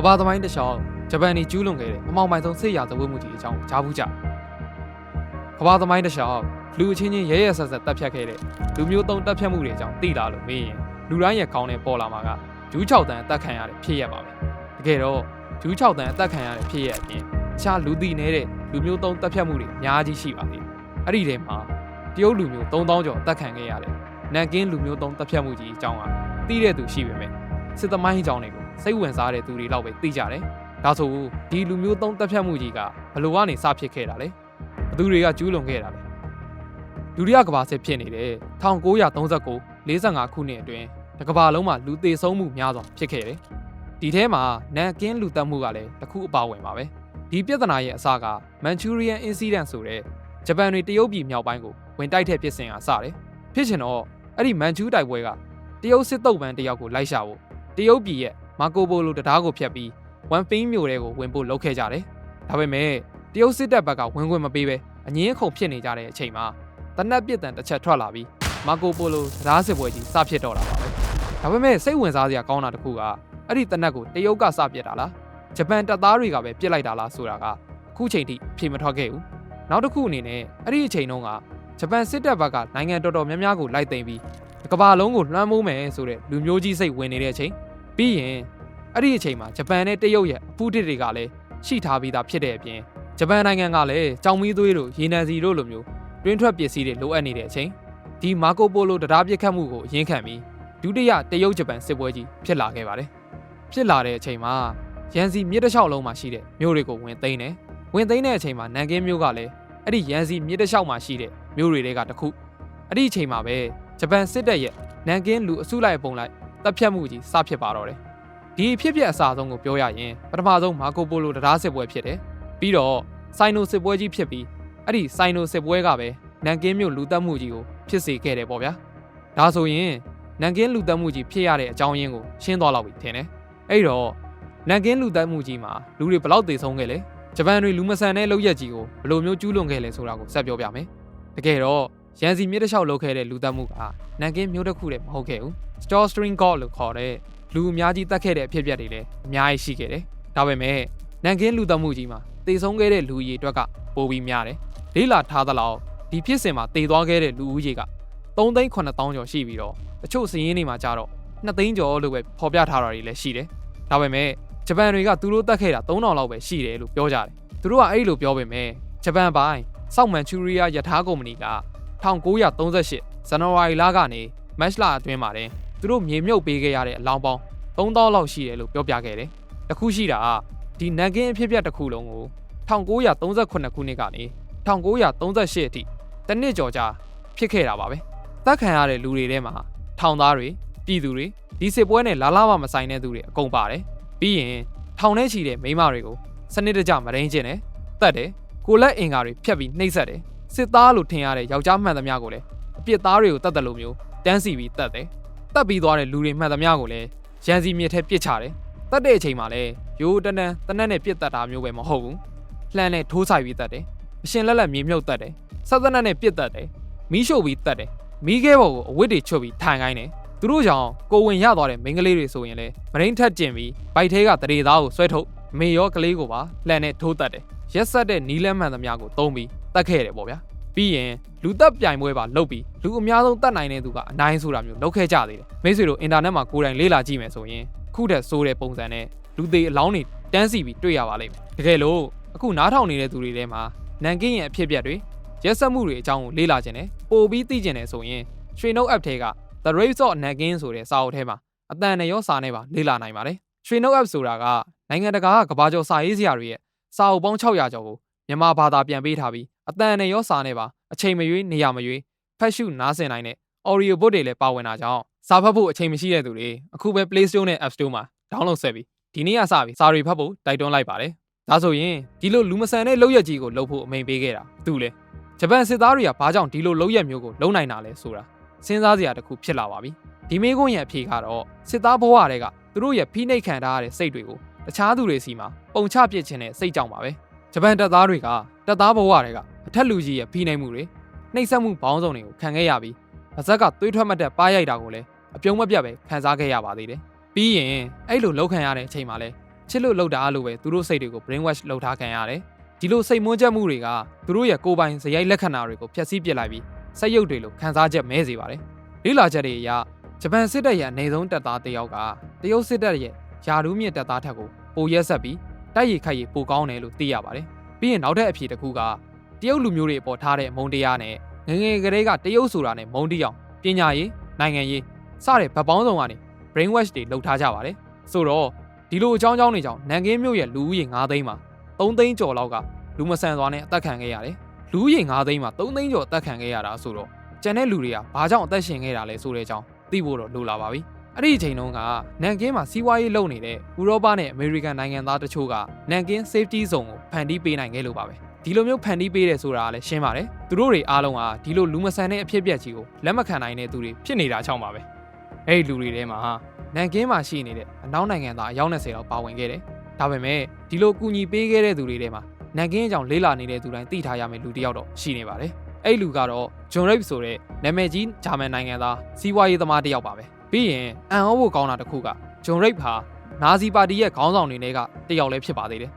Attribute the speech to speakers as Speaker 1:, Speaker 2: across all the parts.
Speaker 1: ကမ္ဘာသမိုင်းတစ်လျှောက်ဂျပန်နေကျူးလွန်ခဲ့တဲ့အမောင်မိုင်ဆုံးစစ်ရာဇဝတ်မှုကြီးအကြောင်းကြားဘူးကြကမ္ဘာသမိုင်းတစ်လျှောက်လူအချင်းချင်းရဲရဲဆက်ဆက်တပ်ဖြတ်ခဲ့တဲ့လူမျိုးတုံးတပ်ဖြတ်မှုတွေအကြောင်းသိလာလို့မေးရင်လူတိုင်းရဲ့ကောင်းတဲ့ပေါ်လာမှာကဂျူး6တန်အသက်ခံရတဲ့ဖြစ်ရပါပဲတကယ်တော့ဂျူး6တန်အသက်ခံရတဲ့ဖြစ်ရအပြင်အခြားလူသိနေတဲ့လူမျိုးတုံးတပ်ဖြတ်မှုတွေအများကြီးရှိပါသေးတယ်အဲ့ဒီထဲမှာတရုတ်လူမျိုး3000ကျော်အသက်ခံခဲ့ရတယ်နန်ကင်းလူမျိုးတုံးတပ်ဖြတ်မှုကြီးအကြောင်းကသိတဲ့သူရှိပေမဲ့စစ်သမိုင်းအကြောင်းတွေကို စိတ်ဝင်စားတဲ့သူတွေလောက်ပဲသိကြတယ်ဒါဆိုဒီလူမျိုးတုံးတပ်ဖြတ်မှုကြီးကဘယ်လိုကနေစဖြစ်ခဲ့တာလဲဘသူတွေကကျူးလွန်ခဲ့တာလဲဒုတိယကမ္ဘာစစ်ဖြစ်နေတဲ့1939 45ခုနှစ်အတွင်းတစ်ကမ္ဘာလုံးမှာလူသေဆုံးမှုများစွာဖြစ်ခဲ့တယ်ဒီထဲမှာနန်ကင်းလူတက်မှုကလည်းတစ်ခုအပါဝင်ပါပဲဒီပြဿနာရဲ့အစက Manchurian Incident ဆိုတဲ့ဂျပန်တွေတရုတ်ပြည်မြောက်ပိုင်းကိုဝင်တိုက်တဲ့ဖြစ်စဉ်ကစတယ်ဖြစ်ချင်တော့အဲ့ဒီမန်ချူးတိုက်ပွဲကတရုတ်စစ်တုပ်ပန်းတယောက်ကိုလိုက်ရှာဖို့တရုတ်ပြည်ရဲ့ မာကိုပိုလိုတရားကိုဖျက်ပြီးဝမ်ပင်းမြို့ထဲကိုဝင်ဖို့လုပ်ခဲ့ကြတယ်။ဒါပေမဲ့တရုတ်စစ်တပ်ဘက်ကဝင်ခွင့်မပေးဘဲအငင်းခုန်ဖြစ်နေကြတဲ့အချိန်မှာတနက်ပစ်တန်တစ်ချက်ထွက်လာပြီးမာကိုပိုလိုတရားစစ်ပွဲကြီးစဖြစ်တော့တာပါပဲ။ဒါပေမဲ့စိတ်ဝင်စားစရာကောင်းတာတစ်ခုကအဲ့ဒီတနက်ကိုတရုတ်ကစပစ်တာလားဂျပန်တပ်သားတွေကပဲပစ်လိုက်တာလားဆိုတာကအခုချိန်ထိအဖြေမထွက်ခဲ့ဘူး။နောက်တစ်ခုအနေနဲ့အဲ့ဒီအချိန်တုန်းကဂျပန်စစ်တပ်ဘက်ကနိုင်ငံတော်တော်များများကိုလိုက်သိမ်းပြီးကမ္ဘာလုံးကိုလွှမ်းမိုးမယ်ဆိုတဲ့လူမျိုးကြီးစိတ်ဝင်နေတဲ့အချိန် ပြီးရင်အဲ့ဒီအချိန်မှာဂျပန်နဲ့တရုတ်ရဲ့အဖူးတစ်တွေကလည်းရှိထားပြီးသားဖြစ်တဲ့အပြင်ဂျပန်နိုင်ငံကလည်းကြောင်မီးသွေးတို့ရေနံစီတို့လိုမျိုးတွင်းထွက်ပစ္စည်းတွေလိုအပ်နေတဲ့အချိန်ဒီမာကိုပိုလိုတရားပြစ်ခတ်မှုကိုအရင်ခံပြီးဒုတိယတရုတ်ဂျပန်စစ်ပွဲကြီးဖြစ်လာခဲ့ပါတယ်ဖြစ်လာတဲ့အချိန်မှာရန်စီမြစ်တစ်လျှောက်လုံးမှာရှိတဲ့မြို့တွေကိုဝင်သိမ်းတယ်ဝင်သိမ်းတဲ့အချိန်မှာနန်ကင်းမြို့ကလည်းအဲ့ဒီရန်စီမြစ်တစ်လျှောက်မှာရှိတဲ့မြို့တွေကတခုအဲ့ဒီအချိန်မှာပဲဂျပန်စစ်တပ်ရဲ့နန်ကင်းလူအစုလိုက်ပုံလိုက် တပ်ဖြတ်မှုကြီးစဖြစ်ပါတော့တယ်ဒီအဖြစ်ဖြစ်အစားဆုံးကိုပြောရရင်ပထမဆုံးမာကိုပိုလိုတရားစစ်ပွဲဖြစ်တယ်ပြီးတော့ဆိုင်နိုစစ်ပွဲကြီးဖြစ်ပြီးအဲ့ဒီဆိုင်နိုစစ်ပွဲကပဲနန်ကင်းမြို့လူတက်မှုကြီးကိုဖြစ်စေခဲ့တယ်ပေါ့ဗျာဒါဆိုရင်နန်ကင်းလူတက်မှုကြီးဖြစ်ရတဲ့အကြောင်းရင်းကိုရှင်းသွားလောက်ပြီထင်တယ်အဲ့တော့နန်ကင်းလူတက်မှုကြီးမှာလူတွေဘယ်လောက်သေဆုံးခဲ့လဲဂျပန်တွေလူမဆန်တဲ့လောက်ရက်ကြီးကိုဘယ်လိုမျိုးကျူးလွန်ခဲ့လဲဆိုတာကိုဆက်ပြောပြမယ်တကယ်တော့ ရန်စီမြစ်တစ်လျှောက်လုပ်ခဲ့တဲ့လူတက်မှုကနန်ကင်းမျိုးတစ်ခုတည်းမဟုတ်ခဲ့ဘူး store string god လို့ခေါ်တဲ့လူအများကြီးတတ်ခဲ့တဲ့အဖြစ်အပျက်တွေလည်းအများကြီးရှိခဲ့တယ်ဒါပေမဲ့နန်ကင်းလူတက်မှုကြီးမှာတေဆုံးခဲ့တဲ့လူကြီးအတွက်ကပိုပြီးများတယ်လေးလာထားသလောက်ဒီဖြစ်စဉ်မှာတေသွားခဲ့တဲ့လူဦးရေက3သိန်း9000ကျော်ရှိပြီးတော့တချို့စည်ရင်းတွေမှာကြတော့2သိန်းကျော်လို့ပဲဖော်ပြထားတာတွေလည်းရှိတယ်ဒါပေမဲ့ဂျပန်တွေကသူတို့တက်ခဲ့တာ3000လောက်ပဲရှိတယ်လို့ပြောကြတယ်သူတို့ကအဲ့လိုပြောပေမဲ့ဂျပန်ပိုင်းစောက်မန်ချူရီးယားယထာကုမ္ပဏီက 1938ဇန်နဝါရီလကနေမတ်လအတွင်းမှာတင်သူတို့မြေမြုပ်ပေးခဲ့ရတဲ့အလောင်းပေါင်း3000လောက်ရှိတယ်လို့ပြောပြခဲ့တယ်။တခုရှိတာကဒီနန်ကင်းအဖြစ်အပျက်တစ်ခုလုံးကို1938ခုနှစ်ကနေ1938အထိတနစ်ကျော်ကြာဖြစ်ခဲ့တာပါပဲ။တပ်ခံရတဲ့လူတွေထဲမှာထောင်သားတွေပြည်သူတွေဒီစစ်ပွဲနဲ့လာလာမမဆိုင်တဲ့သူတွေအကုန်ပါတယ်။ပြီးရင်ထောင်ထဲချီတဲ့မိန်းမတွေကိုစနစ်တကျမရင်းကျင်တယ်။တတ်တယ်ကိုလက်အင်္ကာတွေဖြတ်ပြီးနှိပ်စက်တယ် စစ်သားလို့ထင်ရတဲ့ယောက်ျားမှန်သမျှကိုလည်းအပြစ်သားတွေကိုတတ်တယ်လို့မျိုးတန်းစီပြီးတတ်တယ်တတ်ပြီးသွားတဲ့လူတွေမှန်သမျှကိုလည်းရန်စီမြစ်ထဲပစ်ချတယ်တတ်တဲ့အချိန်မှာလည်းရိုးတန်းတန်းတနက်နဲ့ပစ်တတ်တာမျိုးပဲမဟုတ်ဘူးလှမ်းနဲ့ထိုးဆိုင်ပြီးတတ်တယ်အရှင်လက်လက်မြေမြုပ်တတ်တယ်ဆက်သနက်နဲ့ပစ်တတ်တယ်မီးရှို့ပြီးတတ်တယ်မီးခဲပေါ်ကိုအဝတ်တွေချွတ်ပြီးထိုင်ခိုင်းတယ်သူတို့ကြောင့်ကိုဝင်ရသွားတဲ့မိန်းကလေးတွေဆိုရင်လည်းမရင်းထက်ကျင်ပြီးဗိုက်ထဲကတရေသားကိုဆွဲထုတ်မေရောကလေးကိုပါလှမ်းနဲ့ထိုးတတ်တယ်ရက်ဆက်တဲ့နီးလန်းမှန်သမျှကိုသုံးပြီး တတ်ခဲ့တယ်ပေါ့ဗျာပြီးရင်လူတက်ပြိုင်ပွဲပါလုပ်ပြီးလူအများဆုံးတတ်နိုင်တဲ့သူကအနိုင်ဆိုတာမျိုးလုပ်ခဲ့ကြသေးတယ်မိတ်ဆွေတို့အင်တာနက်မှာကိုယ်တိုင်လေ့လာကြည့်မယ်ဆိုရင်ခုထက်ဆိုးတဲ့ပုံစံနဲ့လူသေးအလောင်းတွေတန်းစီပြီးတွေ့ရပါလိမ့်မယ်တကယ်လို့အခုနားထောင်နေတဲ့သူတွေထဲမှာနန်ကင်းရဲ့အဖြစ်အပျက်တွေရက်ဆက်မှုတွေအကြောင်းကိုလေ့လာခြင်းနဲ့ပို့ပြီးသိကျင်တယ်ဆိုရင်ရွှေနှုတ် app ထဲက The Race of Nagin ဆိုတဲ့စာအုပ်ထဲမှာအတန်နဲ့ရောစာနဲ့ပါလေ့လာနိုင်ပါတယ်ရွှေနှုတ် app ဆိုတာကနိုင်ငံတကာကကဘာကျော်စာရေးစရာတွေရဲ့စာအုပ်ပေါင်း600ကျော်ကိုမြန်မာဘာသာပြန်ပေးထားပြီး အတန်နဲ့ရောစာနဲ့ပါအချိန်မရွေးနေရာမရွေးဖတ်ရှုနားဆင်နိုင်တဲ့ audio book တွေလည်းပါဝင်တာကြောင့်စာဖတ်ဖို့အချိန်မရှိတဲ့သူတွေအခုပဲ Play Store နဲ့ App Store မှာ download ဆက်ပြီးဒီနေ့ကစပြီးစာတွေဖတ်ဖို့တိုက်တွန်းလိုက်ပါတယ်ဒါဆိုရင်ဒီလိုလူမဆန်တဲ့လောက်ရက်ကြီးကိုလှုပ်ဖို့အမိန်ပေးခဲ့တာသူလေဂျပန်စစ်သားတွေကဘာကြောင့်ဒီလိုလောက်ရက်မျိုးကိုလုံနိုင်တာလဲဆိုတာစဉ်းစားစရာတစ်ခုဖြစ်လာပါပြီဒီမေးခွန်းရဲ့အဖြေကတော့စစ်သားဘဝတွေကသူတို့ရဲ့ဖိနှိပ်ခံထားရတဲ့စိတ်တွေကိုတခြားသူတွေစီမှာပုံချပစ်ခြင်းနဲ့စိတ်ကြောင့်ပါပဲဂျပန်တပ်သားတွေကတပ်သားဘဝတွေက အထက်လူကြီးရဲ့ဖိနှိပ်မှုတွေနှိပ်စက်မှုပေါင်းစုံတွေကိုခံခဲ့ရပြီးဗဇက်ကသွေးထွက်မှတ်တဲ့ပါးရိုက်တာကိုလည်းအပြုံးမပြတ်ပဲခံစားခဲ့ရပါသေးတယ်ပြီးရင်အဲ့လိုလောက်ခံရတဲ့အချိန်မှာလဲချစ်လို့လောက်တာလို့ပဲသူတို့စိတ်တွေကို brain wash လုပ်ထားခံရတယ်ဒီလိုစိတ်မွန်းချက်မှုတွေကသူတို့ရဲ့ကိုယ်ပိုင်ဇယိုက်လက္ခဏာတွေကိုဖျက်ဆီးပစ်လိုက်ပြီးစိတ်ရုပ်တွေလိုခံစားချက်မဲစေပါတယ်လေ့လာချက်တွေအရဂျပန်စစ်တပ်ရဲ့အနေဆုံးတပ်သားတစ်ယောက်ကတရုတ်စစ်တပ်ရဲ့ယာဒူးမြင့်တပ်သားထက်ကိုပိုရက်ဆက်ပြီးတိုက်ရိုက်ခိုက်ရိုက်ပိုကောင်းတယ်လို့သိရပါတယ်ပြီးရင်နောက်ထပ်အဖြေတစ်ခုက တရုတ်လူမျိုးတွေအပေါ်ထားတဲ့မုံတရားနဲ့ငယ်ငယ်ကလေးကတရုတ်ဆိုတာနဲ့မုံတီးအောင်ပညာရေးနိုင်ငံရေးစတဲ့ဗတ်ပေါင်းဆောင်ကနေ brain wash တွေလုပ်ထားကြပါတယ်ဆိုတော့ဒီလိုအကြောင်းအကြောင်းတွေကြောင့်နန်ကင်းမြို့ရဲ့လူဦးရေ9သိန်းမှာ3သိန်းကျော်လောက်ကလူမဆန်စွာနဲ့အသက်ခံခဲ့ရတယ်လူဦးရေ9သိန်းမှာ3သိန်းကျော်အသက်ခံခဲ့ရတာဆိုတော့ကျန်တဲ့လူတွေကဘာကြောင့်အသက်ရှင်ခဲ့တာလဲဆိုတဲ့အကြောင်းသိဖို့တော့လိုလာပါပြီအဲ့ဒီအချိန်တုန်းကနန်ကင်းမှာစီးပွားရေးလုပ်နေတဲ့ဥရောပနဲ့အမေရိကန်နိုင်ငံသားတချို့ကနန်ကင်း safety zone ကိုဖန်တီးပေးနိုင်ခဲ့လို့ပါပဲ ဒီလိုမျိုးဖန်တီးပေးတယ်ဆိုတာကလည်းရှင်းပါတယ်သူတို့တွေအားလုံးကဒီလိုလူမဆန်တဲ့အဖြစ်အပျက်ကြီးကိုလက်မခံနိုင်တဲ့သူတွေဖြစ်နေတာချောင်းပါပဲအဲ့ဒီလူတွေထဲမှာနန်ကင်းမှာရှိနေတဲ့အနောက်နိုင်ငံသားအယောက်20လောက်ပါဝင်ခဲ့တယ်ဒါပေမဲ့ဒီလိုကူညီပေးခဲ့တဲ့သူတွေထဲမှာနန်ကင်းအကြောင်းလေးလာနေတဲ့သူတိုင်းသိထားရမယ့်လူတစ်ယောက်တော့ရှိနေပါတယ်အဲ့ဒီလူကတော့ဂျွန်ရိပ်ဆိုတဲ့နာမည်ကြီးဂျာမန်နိုင်ငံသားစီးပွားရေးသမားတစ်ယောက်ပါပဲပြီးရင်အန်အောဖို့ကောင်းတာတစ်ခုကဂျွန်ရိပ်ဟာနာဇီပါတီရဲ့ခေါင်းဆောင်တွေနဲ့ကတစ်ယောက်လည်းဖြစ်ပါသေးတယ်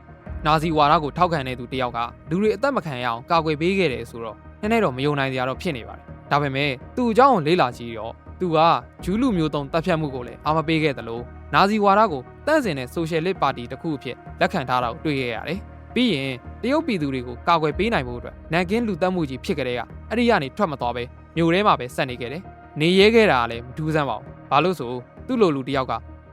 Speaker 1: နာဇီဝါဒကိုထောက်ခံတဲ့သူတစ်ယောက်ကလူတွေအသက်မခံရအောင်ကာကွယ်ပေးခဲ့တယ်ဆိုတော့နည်းနည်းတော့မယုံနိုင်ကြတော့ဖြစ်နေပါတယ်ဒါပေမဲ့သူ့အကြောင်းကိုလေးလာကြည့်တော့သူကဂျူးလူမျိုးတုံးတပ်ဖြတ်မှုကိုလည်းအာမပေးခဲ့တယ်လို့နာဇီဝါဒကိုတန့်စင်တဲ့ဆိုရှယ်လစ်ပါတီတစ်ခုအဖြစ်လက်ခံထားတာကိုတွေ့ခဲ့ရတယ်ပြီးရင်တရုတ်ပြည်သူတွေကိုကာကွယ်ပေးနိုင်ဖို့အတွက်နန်ကင်းလူတက်မှုကြီးဖြစ်ကြတဲ့ကအဲ့ဒီကနေထွက်မသွားပဲမြို့ထဲမှာပဲဆက်နေခဲ့တယ်နေရဲခဲ့တာကလည်းမထူးဆန်းပါဘူးဘာလို့ဆိုသူ့လိုလူတစ်ယောက်က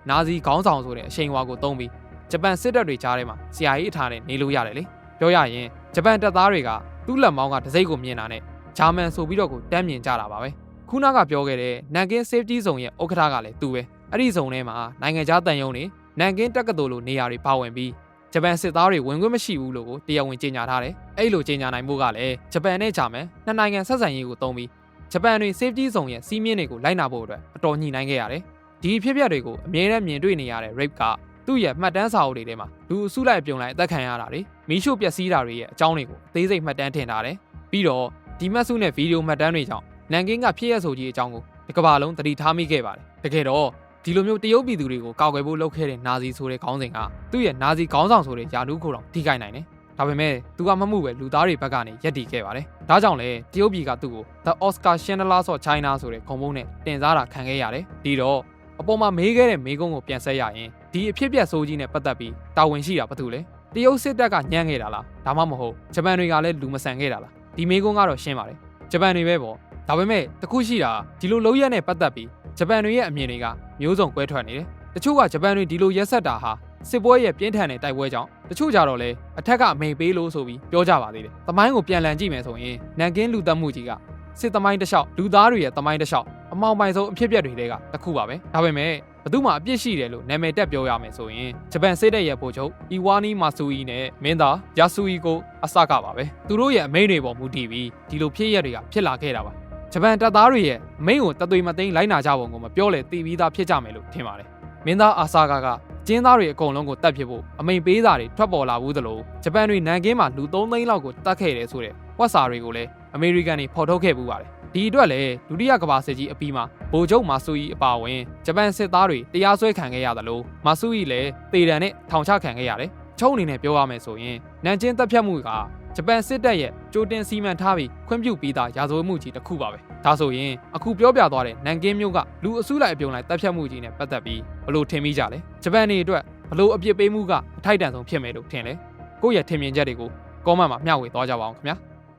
Speaker 1: နာဇီခေါင်းဆောင်ဆိုတဲ့အရှိန်အဝါကိုတုံးပြီး ဂျပန်စစ်တပ်တွေကြားထဲမှာဆရာကြီးအထားနဲ့နေလို့ရတယ်လေပြောရရင်ဂျပန်တပ်သားတွေကသူ့လက်မောင်းကတစိမ့်ကိုမြင်တာနဲ့ဂျာမန်ဆိုပြီးတော့ကိုတမ်းမြင်ကြတာပါပဲခုနကပြောခဲ့တဲ့နန်ကင်း safety zone ရဲ့ဥက္ကဋ္ဌကလည်းသူပဲအဲ့ဒီ zone ထဲမှာနိုင်ငံခြားတန်ယုံတွေနန်ကင်းတက္ကသိုလ်လိုနေရာတွေပါဝင်ပြီးဂျပန်စစ်သားတွေဝင်ခွင့်မရှိဘူးလို့ကိုတရားဝင်ကြေညာထားတယ်။အဲ့လိုကြေညာနိုင်မှုကလည်းဂျပန်နဲ့ဂျာမန်နှစ်နိုင်ငံဆက်ဆံရေးကိုသုံးပြီးဂျပန်တွေ safety zone ရဲ့စီးမြင့်တွေကိုလိုက်နာဖို့အတွက်အတော်ညှိနှိုင်းခဲ့ရတယ်။ဒီဖြစ်ပျက်တွေကိုအမြဲတမ်းမြင်တွေ့နေရတဲ့ rape က သူ့ရဲ့မှတ်တမ်းစာအုပ်တွေထဲမှာလူအစုလိုက်ပြုံလိုက်အသက်ခံရတာတွေမီးရှို့ပျက်စီးတာတွေရဲ့အကြောင်းတွေကိုအသေးစိတ်မှတ်တမ်းတင်ထားတယ်။ပြီးတော့ဒီမတ်စုနဲ့ဗီဒီယိုမှတ်တမ်းတွေကြောင့်နန်ကင်းကဖြစ်ရဆိုကြီးအကြောင်းကိုဒီကမ္ဘာလုံးသတိထားမိခဲ့ပါတယ်။တကယ်တော့ဒီလိုမျိုးတရုတ်ပြည်သူတွေကိုကာကွယ်ဖို့လုပ်ခဲ့တဲ့နာဇီဆိုတဲ့ခေါင်းစဉ်ကသူ့ရဲ့နာဇီခေါင်းဆောင်ဆိုတဲ့ယာနူးခိုတောင်ထိခိုက်နိုင်တယ်။ဒါပေမဲ့သူကမမှုပဲလူသားတွေဘက်ကနေရက်တည်ခဲ့ပါတယ်။ဒါကြောင့်လေတရုတ်ပြည်ကသူ့ကို The Oscar Chandler of China ဆိုတဲ့ခုံပုံးနဲ့တင်စားတာခံခဲ့ရတယ်။ဒီတော့အပေါ်မှာမေးခဲ့တဲ့မေးခွန်းကိုပြန်ဆက်ရရင် ဒီအဖြစ်ပြက်ဆိုးကြီးနဲ့ပတ်သက်ပြီးတာဝန်ရှိတာဘာလို့လဲ။တရုတ်စစ်တပ်ကညံ့ခဲ့တာလား။ဒါမှမဟုတ်ဂျပန်တွေကလည်းလူမဆန်ခဲ့တာလား။ဒီမေးခွန်းကတော့ရှင်းပါတယ်။ဂျပန်တွေပဲပေါ့။ဒါပေမဲ့တခုရှိတာဒီလိုလုံးရက်နဲ့ပတ်သက်ပြီးဂျပန်တွေရဲ့အမြင်တွေကမျိုးစုံကွဲထွက်နေတယ်။တချို့ကဂျပန်တွေဒီလိုရက်ဆက်တာဟာစစ်ပွဲရဲ့ပြင်းထန်တဲ့တိုက်ပွဲကြောင့်တချို့ကြတော့လေအထက်ကအမိန်ပေးလို့ဆိုပြီးပြောကြပါသေးတယ်။သမိုင်းကိုပြန်လည်ကြည့်မယ်ဆိုရင်နန်ကင်းလူသက်မှုကြီးကစစ်သမိုင်းတစ်လျှောက်လူသားတွေရဲ့သမိုင်းတစ်လျှောက်အမောင်ပိုင်ဆုံးအဖြစ်အပျက်တွေကတစ်ခုပါပဲ။ဒါပေမဲ့ဘသူမှအပြစ်ရှိတယ်လို့နာမည်တက်ပြောရမယ်ဆိုရင်ဂျပန်စစ်တပ်ရဲ့ဗိုလ်ချုပ်အီဝါနီမာဆူအီနဲ့မင်းသားယာဆူအီကိုအစကပါပဲ။သူတို့ရဲ့အမိန်တွေပေါ်မူတည်ပြီးဒီလိုဖြစ်ရက်တွေကဖြစ်လာခဲ့တာပါ။ဂျပန်တပ်သားတွေရဲ့အမိန်ကိုတသွေမသိမ်းလိုက်နာကြပုံကိုမပြောလေတည်ပြီးသားဖြစ်ကြမယ်လို့ထင်ပါတယ်။မင်းသားအာဆာကာကကျင်းသားတွေအကုန်လုံးကိုတတ်ဖြစ်ဖို့အမိန်ပေးစာတွေထွက်ပေါ်လာဘူးသလိုဂျပန်တွေနန်ကင်းမှာလူ3သိန်းလောက်ကိုတတ်ခဲ့တယ်ဆိုတဲ့ဝက်စာတွေကိုလည်းအမေရိကန်တွေဖော်ထုတ်ခဲ့ပူပါတယ် ဒီအတွက်လည်းဒုတိယကမ္ဘာစစ်ကြီးအပြီးမှာဗိုလ်ချုပ်မာဆူအီအပါအဝင်ဂျပန်စစ်သားတွေတရားစွဲခံခဲ့ရသလိုမာဆူအီလည်းတေတံနဲ့ထောင်ချခံခဲ့ရတယ်ချုံအနေနဲ့ပြောရမယ်ဆိုရင်နန်ကျင်းတပ်ဖြတ်မှုကဂျပန်စစ်တပ်ရဲ့ကြိုတင်စီမံထားပြီးခွင့်ပြုပြီးသားရာဇဝတ်မှုကြီးတစ်ခုပါပဲဒါဆိုရင်အခုပြောပြသွားတဲ့နန်ကင်းမျိုးကလူအစုလိုက်အပြုံလိုက်တပ်ဖြတ်မှုကြီးနဲ့ပတ်သက်ပြီးဘလို့ထင်မိကြလဲဂျပန်တွေအတွက်ဘလို့အပြစ်ပေးမှုကအထိုက်တန်ဆုံးဖြစ်မယ်လို့ထင်လဲကိုယ့်ရဲ့ထင်မြင်ချက်တွေကိုကောမန့်မှာမျှဝေသွားကြပါအောင်ခင်ဗျာ